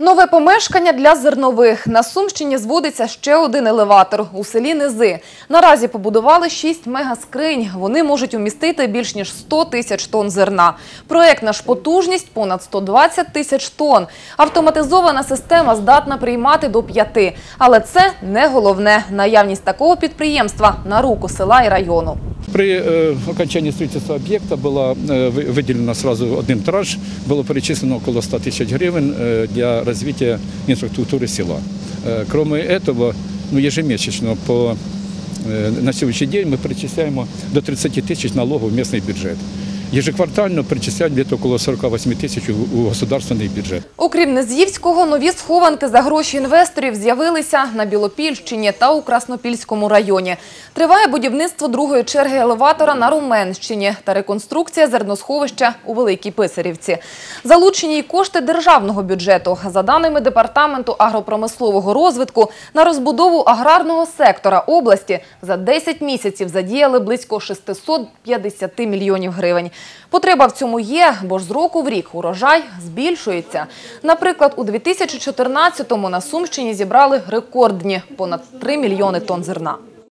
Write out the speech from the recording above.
Нове помешкання для зернових. На Сумщині зводиться ще один елеватор у селі Низи. Наразі побудували шість мегаскринь. Вони можуть умістити більш ніж 100 тисяч тонн зерна. Проектна ж потужність – понад 120 тисяч тонн. Автоматизована система здатна приймати до п'яти. Але це не головне. Наявність такого підприємства на руку села і району. При э, окончании строительства объекта было э, вы- выделено сразу один тираж, было перечислено около 100 тысяч гривен э, для развития инфраструктуры села. Э, Кроме этого, ну, ежемесячно по, э, на сегодняшний день мы перечисляем до 30 тысяч налогов в местный бюджет. Ежеквартально перечисляем где-то около 48 тысяч у- государственный бюджет. Окрім Нез'ївського, нові схованки за гроші інвесторів з'явилися на Білопільщині та у Краснопільському районі. Триває будівництво другої черги елеватора на Руменщині та реконструкція зерносховища у Великій Писарівці. Залучені й кошти державного бюджету. За даними Департаменту агропромислового розвитку, на розбудову аграрного сектора області за 10 місяців задіяли близько 650 мільйонів гривень. Потреба в цьому є, бо ж з року в рік урожай збільшується. Наприклад, у 2014-му на Сумщині зібрали рекордні – понад 3 мільйони тонн зерна.